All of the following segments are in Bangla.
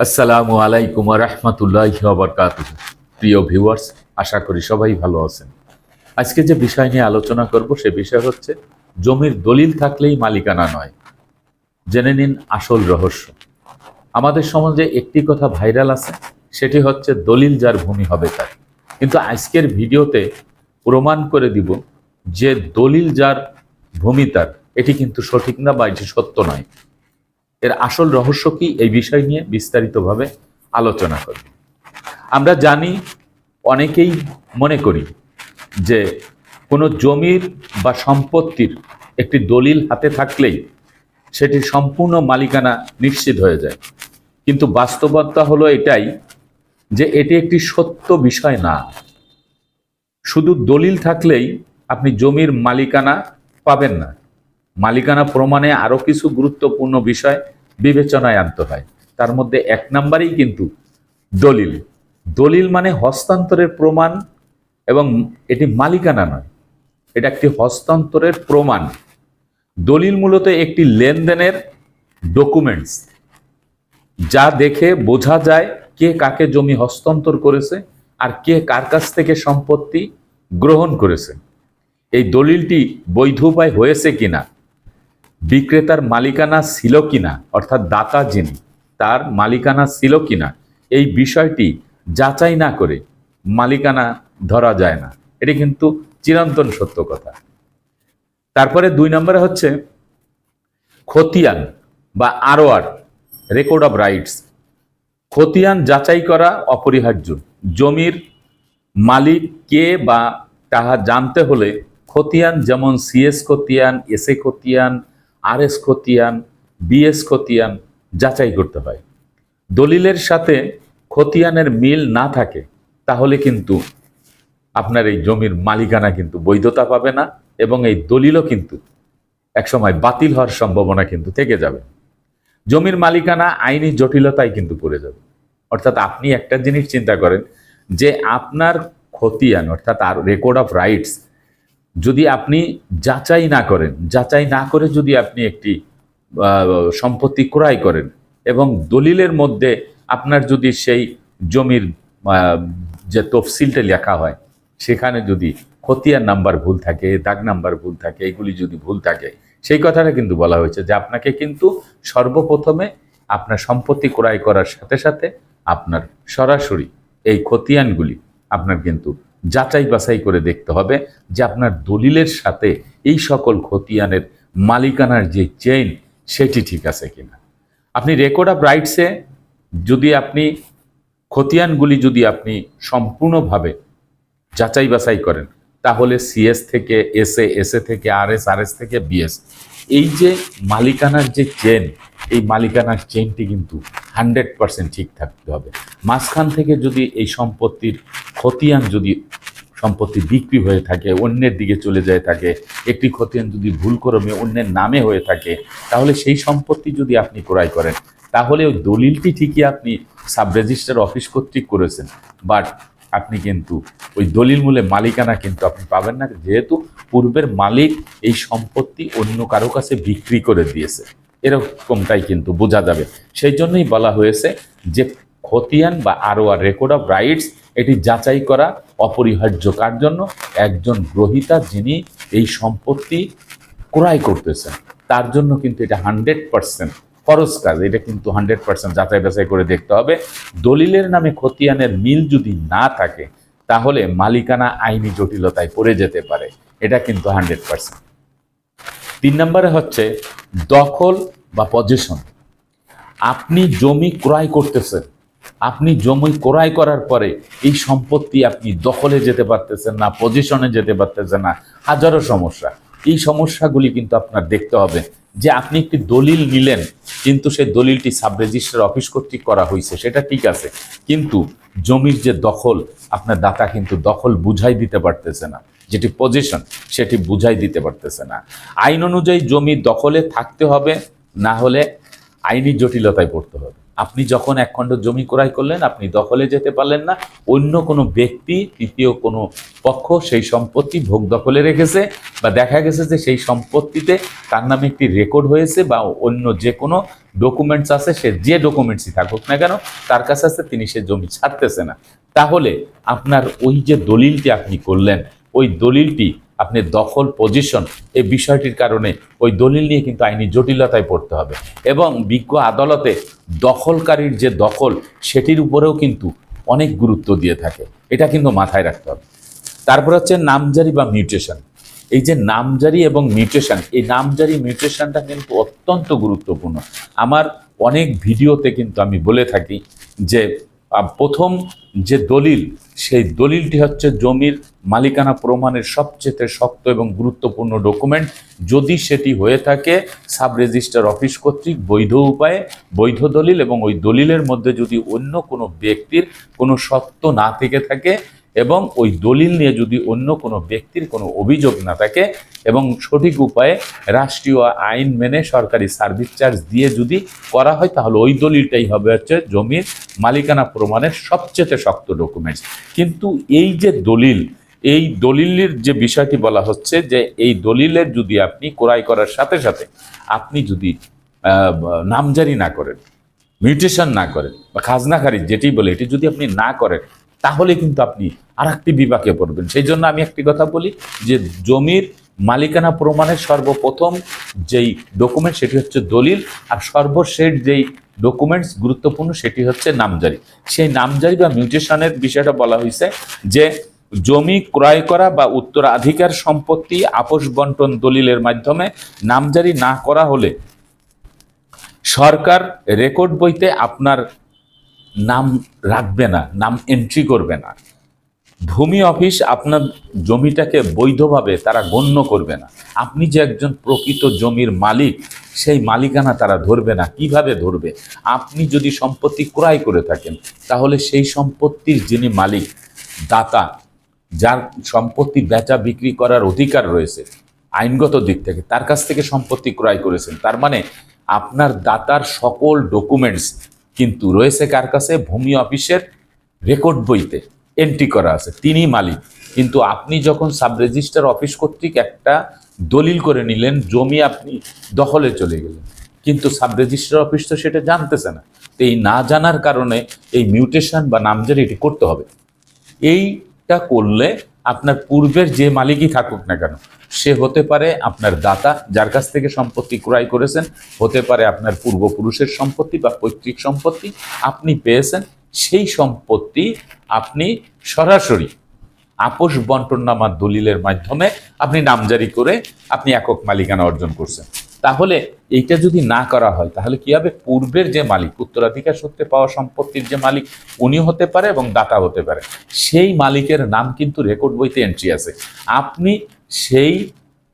আসসালামু আলাইকুম রহমতুল্লাহ বরকাত প্রিয় ভিউয়ার্স আশা করি সবাই ভালো আছেন। আজকে যে বিষয় নিয়ে আলোচনা করব, সে বিষয় হচ্ছে জমির দলিল থাকলেই মালিকানা নয়। জেনে নিন আসল রহস্য। আমাদের সমাজে একটি কথা ভাইরাল আছে, সেটি হচ্ছে দলিল যার ভূমি হবে তার। কিন্তু আজকের ভিডিওতে প্রমাণ করে দিব যে দলিল যার ভূমি তার, এটি কিন্তু সঠিক না বা এটি সত্য নয়। এর আসল রহস্য কি? এই বিষয় নিয়ে বিস্তারিতভাবে আলোচনা করব। আমরা জানি, অনেকেই মনে করি যে কোনো জমির বা সম্পত্তির একটি দলিল হাতে থাকলেই সেটি সম্পূর্ণ মালিকানা নিশ্চিত হয়ে যায়। কিন্তু বাস্তবতা হলো এটাই যে এটি একটি সত্য বিষয় না। শুধু দলিল থাকলেই আপনি জমির মালিকানা পাবেন না। মালিকানা প্রমাণে আরও কিছু গুরুত্বপূর্ণ বিষয় বিবেচনায় আনতে হয়। তার মধ্যে এক নম্বরেই কিন্তু দলিল। দলিল মানে হস্তান্তরের প্রমাণ এবং এটি মালিকানা নয়, এটা একটি হস্তান্তরের প্রমাণ। দলিল মূলত একটি লেনদেনের ডকুমেন্টস যা দেখে বোঝা যায় কে কাকে জমি হস্তান্তর করেছে আর কে কার কাছ থেকে সম্পত্তি গ্রহণ করেছে। এই দলিলটি বৈধ উপায় হয়েছে কিনা বিক্রেতার মালিকানা ছিল কিনা, অর্থাৎ দাতা যিনি, তার মালিকানা ছিল কিনা, এই বিষয়টি যাচাই না করে মালিকানা ধরা যায় না। এটি কিন্তু চিরন্তন সত্য কথা। তারপরে দুই নম্বরে হচ্ছে খতিয়ান বা আরোয়ার রেকর্ড অফ রাইটস। খতিয়ান যাচাই করা অপরিহার্য। জমির মালিক কে বা তাহা জানতে হলে খতিয়ান যেমন সিএস খতিয়ান এসএ খতিয়ান আর এস খতিয়ান, বিএস খতিয়ান যাচাই করতে হয়। দলিলের সাথে খতিয়ানের মিল না থাকে, তাহলে কিন্তু আপনার এই জমির মালিকানা কিন্তু বৈধতা পাবে না এবং এই দলিলও কিন্তু একসময় বাতিল হওয়ার সম্ভাবনা কিন্তু থেকে যাবে। জমির মালিকানা আইনি জটিলতায় কিন্তু পড়ে যাবে। অর্থাৎ আপনি একটা জিনিস চিন্তা করেন যে আপনার খতিয়ান, অর্থাৎ আর রেকর্ড অফ রাইটস যদি আপনি যাচাই না করেন, যাচাই না করে যদি আপনি একটি সম্পত্তি ক্রয় করেন এবং দলিলের মধ্যে আপনার যদি সেই জমির যে তফসিলটা লেখা হয়, সেখানে যদি খতিয়ান নাম্বার ভুল থাকে, দাগ নাম্বার ভুল থাকে, এগুলি যদি ভুল থাকে, সেই কথাটা কিন্তু বলা হয়েছে যে আপনাকে কিন্তু সর্বপ্রথমে আপনার সম্পত্তি ক্রয় করার সাথে সাথে আপনার সরাসরি এই খতিয়ানগুলি আপনার কিন্তু যাচাই বাছাই করে দেখতে হবে যে আপনার দলিলের সাথে এই সকল খতিয়ানের মালিকানার যে চেইন সেটি ঠিক আছে কিনা। আপনি রেকর্ড অফ রাইটসে যদি আপনি খতিয়ানগুলি যদি আপনি সম্পূর্ণভাবে যাচাই বাছাই করেন, তাহলে সিএস থেকে এসএ এসএ থেকে আর এস আর এস থেকে বিএস এই যে মালিকানার যে চেন এই মালিকানার চেনটি কিন্তু হান্ড্রেড পার্সেন্ট ঠিক থাকতে হবে। মাঝখান থেকে যদি এই সম্পত্তির খতিয়ান যদি সম্পত্তি বিক্রি হয়ে থাকে, অন্যের দিকে চলে যায় থাকে, একটি খতিয়ান যদি ভুল ক্রমে অন্যের নামে হয়ে থাকে, তাহলে সেই সম্পত্তি যদি আপনি ক্রয় করেন তাহলে ওই দলিলটি ঠিকই আপনি সাব রেজিস্টার অফিস কর্তৃক করেছেন। বাট আপনি কিন্তু ওই দলিল মূলে মালিকানা কিন্তু আপনি পাবেন না, যেহেতু পূর্বের মালিক এই সম্পত্তি অন্য কারও কাছে বিক্রি করে দিয়েছে। এরকমটাই কিন্তু বোঝা যাবে। সেই জন্যই বলা হয়েছে যে খতিয়ান বা আরও আর রেকর্ড অফ রাইটস এটি যাচাই করা অপরিহার্য। কার জন্য? একজন গ্রহিতা যিনি এই সম্পত্তি ক্রয় করতেছেন। তার জন্য কিন্তু এটা হান্ড্রেড পার্সেন্ট ফরজ কাজ। এটা কিন্তু হান্ড্রেড পার্সেন্ট যাচাই বাছাই করে দেখতে হবে। দলিলের নামে খতিয়ানের মিল যদি না থাকে, তাহলে মালিকানা আইনি জটিলতায় পড়ে যেতে পারে। এটা কিন্তু হান্ড্রেড পার্সেন্ট তিন নম্বরে হচ্ছে দখল বা পজিশন আপনি জমি ক্রয় করতেছেন আপনি জমি ক্রয় করার পরে এই সম্পত্তি আপনি দখলে যেতে পারতেছেন না পজিশনে যেতে পারতেছেন না। হাজারো সমস্যা। এই সমস্যাগুলি কিন্তু আপনার দেখতে হবে যে আপনি একটি দলিল নিলেন, কিন্তু সেই দলিলটি সাব রেজিস্টার অফিস কর্তৃক করা হয়েছে সেটা ঠিক আছে। কিন্তু জমির যে দখল, আপনার দাতা কিন্তু দখল বুঝাই দিতে পারতেছে না। যেটি পজিশন সেটি বুঝাই দিতে পারতেছে না। আইন অনুযায়ী জমি দখলে থাকতে হবে, না হলে আইনি জটিলতায় পড়তে হবে। আপনি যখন এক খণ্ড জমি ক্রয় করলেন, আপনি দখলে যেতে পারলেন না। অন্য কোনো ব্যক্তি, তৃতীয় কোনো পক্ষ সেই সম্পত্তি ভোগ দখলে রেখেছে বা দেখা গেছে যে সেই সম্পত্তিতে তার নামে একটি রেকর্ড হয়েছে বা অন্য যে কোনো ডকুমেন্টস আছে, সে যে ডকুমেন্টসই থাকুক না কেন, তার কাছে আছে, তিনি সে জমি ছাড়তেছে না। তাহলে আপনার ওই যে দলিলটি আপনি করলেন, ওই দলিলটি আপনি দখল পজিশন এই বিষয়টির কারণে ওই দলিল নিয়ে কিন্তু আইনি জটিলতায় পড়তে হবে। এবং বিজ্ঞ আদালতে দখলকারীর যে দখল, সেটির উপরেও কিন্তু অনেক গুরুত্ব দিয়ে থাকে। এটা কিন্তু মাথায় রাখতে হবে। তারপর হচ্ছে নামজারি বা মিউটেশন এই যে নামজারি এবং মিউটেশন এই নামজারি মিউটেশনটা কিন্তু অত্যন্ত গুরুত্বপূর্ণ। আমার অনেক ভিডিওতে কিন্তু আমি বলে থাকি যে প্রথম যে দলিল, সেই দলিলটি হচ্ছে জমির মালিকানা প্রমাণের সবচেয়ে শক্ত এবং গুরুত্বপূর্ণ ডকুমেন্ট। যদি সেটি হয়ে থাকে, সাব রেজিস্টার অফিস কর্তৃক বৈধ উপায়ে, বৈধ দলিল এবং ওই দলিলের মধ্যে যদি অন্য কোনো ব্যক্তির কোনো সত্য না থেকে থাকে এবং ওই দলিল নিয়ে যদি অন্য কোনো ব্যক্তির কোনো অভিযোগ না থাকে এবং সঠিক উপায়ে রাষ্ট্রীয় আইন মেনে সরকারি সার্ভিস চার্জ দিয়ে যদি করা হয়, তাহলে ওই দলিলটাই হবে হচ্ছে জমির মালিকানা প্রমাণের সবচেয়ে শক্ত ডকুমেন্টস কিন্তু এই যে দলিল, এই দলিলের যে বিষয়টি বলা হচ্ছে যে এই দলিলের যদি আপনি ক্রয় করার সাথে সাথে আপনি যদি নামজারি না করেন, মিউটেশন না করেন বা খাজনা খারিজ যেটি বলে এটি যদি আপনি না করেন তাহলে কিন্তু আপনি আর একটি বিভাগে পড়বেন। সেই জন্য আমি একটি কথা বলি যে জমির মালিকানা প্রমাণের সর্বপ্রথম যেই ডকুমেন্ট সেটি হচ্ছে দলিল, আর সর্বশেষ যেই ডকুমেন্টস গুরুত্বপূর্ণ সেটি হচ্ছে নামজারি। সেই নামজারি বা মিউটেশনের বিষয়টা বলা হয়েছে যে জমি ক্রয় করা বা উত্তরাধিকার সম্পত্তি আপোষ বন্টন দলিলের মাধ্যমে নামজারি না করা হলে সরকার রেকর্ড বইতে আপনার নাম রাখবে না, নাম এন্ট্রি করবে না। ভূমি অফিস আপনার জমিটাকে বৈধভাবে তারা গণ্য করবে না। আপনি যে একজন প্রকৃত জমির মালিক, সেই মালিকানা তারা ধরবে না। কীভাবে ধরবে? আপনি যদি সম্পত্তি ক্রয় করে থাকেন, তাহলে সেই সম্পত্তির যিনি মালিক, দাতা, যার সম্পত্তি বেচা বিক্রি করার অধিকার রয়েছে, আইনগত দিক থেকে তার কাছ থেকে সম্পত্তি ক্রয় করেছেন, তার মানে আপনার দাতার সকল ডকুমেন্টস কিন্তু রয়েছে কার কাছে? ভূমি অফিসের রেকর্ড বইতে এন্ট্রি করা আছে তিনি মালিক। কিন্তু আপনি যখন সাব রেজিস্টার অফিস কর্তৃক একটা দলিল করে নিলেন, জমি আপনি দখলে চলে গেলেন। কিন্তু সাব রেজিস্টার অফিস তো সেটা জানতেছে না। তো এই না জানার কারণে এই মিউটেশন বা নামজারি এটি করতে হবে। এইটা করলে আপনার পূর্বের যে মালিকই থাকুক না কেন, সে হতে পারে আপনার দাতা, যার কাছ থেকে সম্পত্তি ক্রয় করেছেন, হতে পারে আপনার পূর্বপুরুষের সম্পত্তি বা পৈতৃক সম্পত্তি আপনি পেয়েছেন, সেই সম্পত্তি আপনি সরাসরি আপোষ বন্টননামার দলিলের মাধ্যমে আপনি নামজারি করে আপনি একক মালিকানা অর্জন করছেন। তাহলে এইটা যদি না করা হয়, তাহলে কি হবে? পূর্বের যে মালিক, উত্তরাধিকার সূত্রে পাওয়া সম্পত্তির যে মালিক উনি হতে পারে এবং দাতা হতে পারে। সেই মালিকের নাম কিন্তু রেকর্ড বইতে এন্ট্রি আছে। আপনি সেই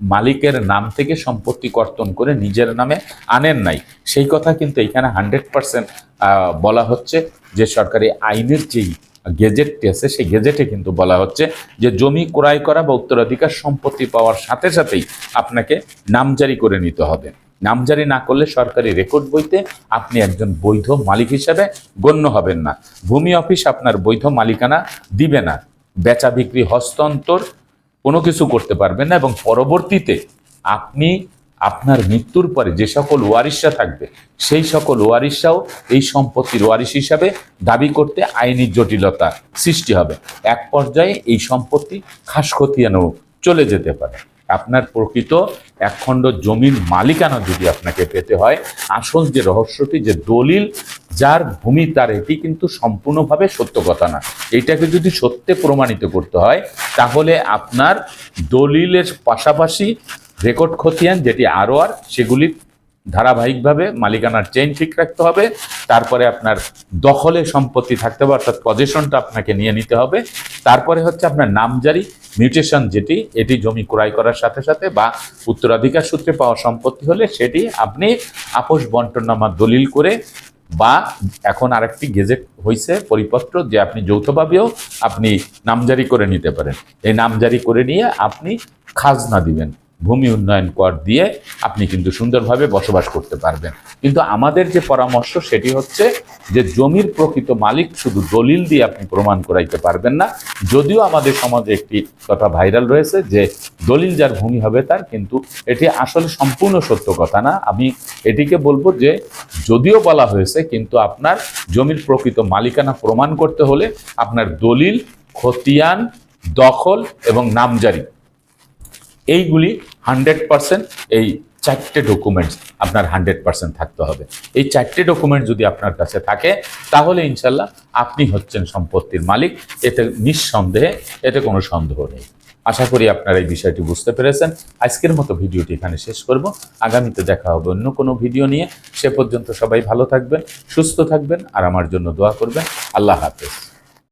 মালিকের নাম থেকে সম্পত্তি কর্তন করে নিজের নামে আনেন নাই। সেই কথা কিন্তু এখানে হান্ড্রেড পার্সেন্ট বলা হচ্ছে যে সরকারি আইনের যেই গেজেটটি আছে, সেই গেজেটে কিন্তু বলা হচ্ছে যে জমি ক্রয় করা বা উত্তরাধিকার সম্পত্তি পাওয়ার সাথে সাথেই আপনাকে নামজারি করে নিতে হবে। নামজারি না করলে সরকারি রেকর্ড বইতে আপনি একজন বৈধ মালিক হিসাবে গণ্য হবেন না। ভূমি অফিস আপনার বৈধ মালিকানা দিবে না। বেচা বিক্রি হস্তান্তর কোনো কিছু করতে পারবেন না এবং পরবর্তীতে আপনি আপনার মৃত্যুর পরে যে সকল ওয়ারিশরা থাকবে, সেই সকল ওয়ারিশরাও এই সম্পত্তির ওয়ারিশ হিসাবে দাবি করতে আইনি জটিলতা সৃষ্টি হবে। এক পর্যায়ে এই সম্পত্তি খাস খতিয়ানো চলে যেতে পারে। আপনার প্রকৃত একখণ্ড জমির মালিকানা যদি আপনাকে পেতে হয়, আসল যে রহস্যটি, যে দলিল, যার ভূমি, তার এটি কিন্তু সম্পূর্ণভাবে সত্য কথা না। এইটাকে যদি সত্যে প্রমাণিত করতে হয়, তাহলে আপনার দলিলের পাশাপাশি রেকর্ড খতিয়ান, যেটি আরও আর সেগুলি ধারাবাহিকভাবে মালিকানার চেইন ঠিক রাখতে হবে। তারপরে আপনার দখলে সম্পত্তি থাকতে হবে, অর্থাৎ পজিশনটা আপনাকে নিয়ে নিতে হবে। তারপরে হচ্ছে আপনার নামজারি মিউটেশন যেটি, এটি জমি ক্রয় করার সাথে সাথে বা উত্তরাধিকার সূত্রে পাওয়া সম্পত্তি হলে সেটি আপনি আপোষ বন্টননামা দলিল করে বা এখন আরেকটি গেজেট হয়েছে পরিপত্র যে আপনি যৌথভাবেও আপনি নামজারি করে নিতে পারেন। এই নামজারি করে নিয়ে আপনি খাজনা দিবেন। ভূমি উন্নয়ন কর দিয়ে আপনি কিন্তু সুন্দরভাবে বসবাস করতে পারবেন। কিন্তু আমাদের যে পরামর্শ সেটি হচ্ছে যে জমির প্রকৃত মালিক শুধু দলিল দিয়ে আপনি প্রমাণ করাইতে পারবেন না। যদিও আমাদের সমাজে একটি কথা ভাইরাল রয়েছে যে দলিল যার ভূমি হবে তার, কিন্তু এটি আসলে সম্পূর্ণ সত্য কথা না। আমি এটিকে বলব যে যদিও বলা হয়েছে, কিন্তু আপনার জমির প্রকৃত মালিকানা প্রমাণ করতে হলে আপনার দলিল, খতিয়ান, দখল এবং নামজারি এইগুলি হান্ড্রেড পার্সেন্ট এই চারটে ডকুমেন্টস আপনার হান্ড্রেড পার্সেন্ট থাকতে হবে। এই চারটে ডকুমেন্ট যদি আপনার কাছে থাকে, তাহলে ইনশাল্লাহ আপনি হচ্ছেন সম্পত্তির মালিক, এতে নিঃসন্দেহে এতে কোনো সন্দেহ নেই। আশা করি আপনারা এই বিষয়টি বুঝতে পেরেছেন। আজকের মতো ভিডিওটি এখানে শেষ করব। আগামীতে দেখা হবে অন্য কোনো ভিডিও নিয়ে। সে পর্যন্ত সবাই ভালো থাকবেন, সুস্থ থাকবেন, আর আমার জন্য দোয়া করবেন। আল্লাহ হাফেজ।